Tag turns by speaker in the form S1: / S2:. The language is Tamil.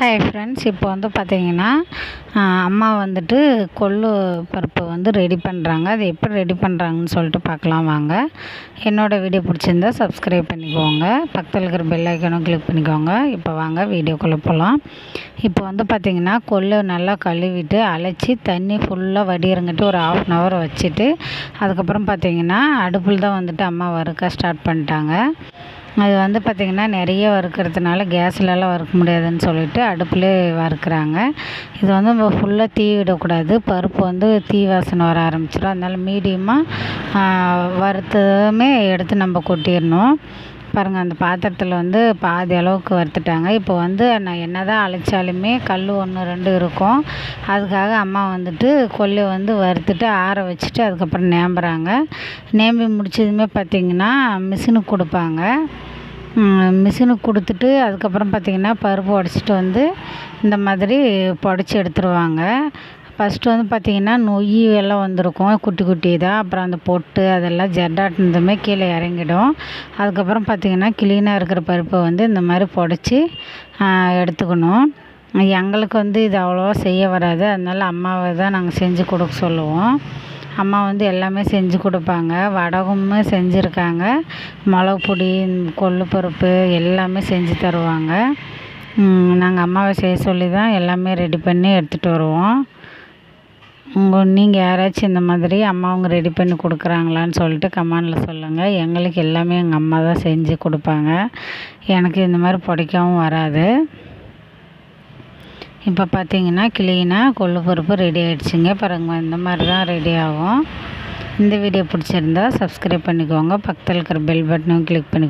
S1: ஹாய் ஃப்ரெண்ட்ஸ் இப்போ வந்து பார்த்தீங்கன்னா அம்மா வந்துட்டு கொள்ளு பருப்பு வந்து ரெடி பண்ணுறாங்க அது எப்படி ரெடி பண்ணுறாங்கன்னு சொல்லிட்டு பார்க்கலாம் வாங்க. என்னோடய வீடியோ பிடிச்சிருந்தா சப்ஸ்கிரைப் பண்ணிக்கோங்க. பக்கத்தில் இருக்கிற பெல் ஐக்கனும் கிளிக் பண்ணிக்கோங்க. இப்போ வாங்க வீடியோக்குள்ளே போகலாம் இப்போ வந்து பார்த்திங்கன்னா கொள்ளு நல்லா கழுவிட்டு அழைச்சி தண்ணி ஃபுல்லாக வடிகிறங்கிட்டு ஒரு ஆஃப் அன் ஹவர் வச்சுட்டு அதுக்கப்புறம் பார்த்திங்கன்னா அடுப்பில் தான் வந்துட்டு அம்மா வறுக்க ஸ்டார்ட் பண்ணிட்டாங்க. அது வந்து பார்த்திங்கன்னா நிறைய வறுக்கிறதுனால கேஸ்லலாம் வறுக்க முடியாதுன்னு சொல்லிட்டு அடுப்புலேயே வறுக்கிறாங்க. இது வந்து நம்ம ஃபுல்லாக தீ விடக்கூடாது. பருப்பு வந்து தீ வாசனை வர ஆரம்பிச்சிடும் அதனால் மீடியமாக வறுத்ததுமே எடுத்து நம்ம கொட்டிடணும். பாருங்கள் அந்த பாத்திரத்தில் வந்து பாதி அளவுக்கு வறுத்துட்டாங்க. இப்போ வந்து நான் என்ன தான் அழைச்சாலுமே கல் ஒன்று ரெண்டு இருக்கும். அதுக்காக அம்மா வந்துட்டு கொல்லை வந்து வறுத்துட்டு ஆற வச்சுட்டு அதுக்கப்புறம் நேம்புறாங்க. நேம்பி முடிச்சதுமே பார்த்திங்கன்னா மிஷினுக்கு கொடுப்பாங்க. மிஷினுக்கு கொடுத்துட்டு அதுக்கப்புறம் பார்த்திங்கன்னா பருப்பு உடச்சிட்டு வந்து இந்த மாதிரி புடச்சி எடுத்துருவாங்க. ஃபஸ்ட்டு வந்து பார்த்திங்கன்னா நொய் எல்லாம் வந்திருக்கும் குட்டி குட்டி இதாக அப்புறம் அந்த பொட்டு அதெல்லாம் ஜெர்டாட்டினதுமே கீழே இறங்கிடும். அதுக்கப்புறம் பார்த்திங்கன்னா க்ளீனாக இருக்கிற பருப்பை வந்து இந்த மாதிரி புடச்சி எடுத்துக்கணும். எங்களுக்கு வந்து இது அவ்வளோவா செய்ய வராது. அதனால் அம்மாவை தான் நாங்கள் செஞ்சு கொடுக்க சொல்லுவோம். அம்மா வந்து எல்லாமே செஞ்சு கொடுப்பாங்க. வடகமுமே செஞ்சுருக்காங்க. மிளகு பொடி கொள்ளு பருப்பு எல்லாமே செஞ்சு தருவாங்க. நாங்கள் அம்மாவை செய்ய சொல்லி தான் எல்லாமே ரெடி பண்ணி எடுத்துகிட்டு வருவோம். உங்கள் நீங்கள் யாராச்சும் இந்த மாதிரி அம்மாவங்க ரெடி பண்ணி கொடுக்குறாங்களான்னு சொல்லிட்டு கமெண்டில் சொல்லுங்கள் எங்களுக்கு எல்லாமே எங்கள் அம்மா தான் செஞ்சு கொடுப்பாங்க. எனக்கு இந்த மாதிரி பிடிக்கவும் வராது. இப்போ பார்த்தீங்கன்னா க்ளீனாக கொள்ளு பருப்பு ரெடி ஆகிடுச்சிங்க பாருங்க இந்த மாதிரி தான் ரெடி ஆகும். இந்த வீடியோ பிடிச்சிருந்தா சப்ஸ்கிரைப் பண்ணிக்கோங்க. பக்கத்தில் இருக்கிற பெல் பட்டனும் கிளிக் பண்ணிக்கோங்க.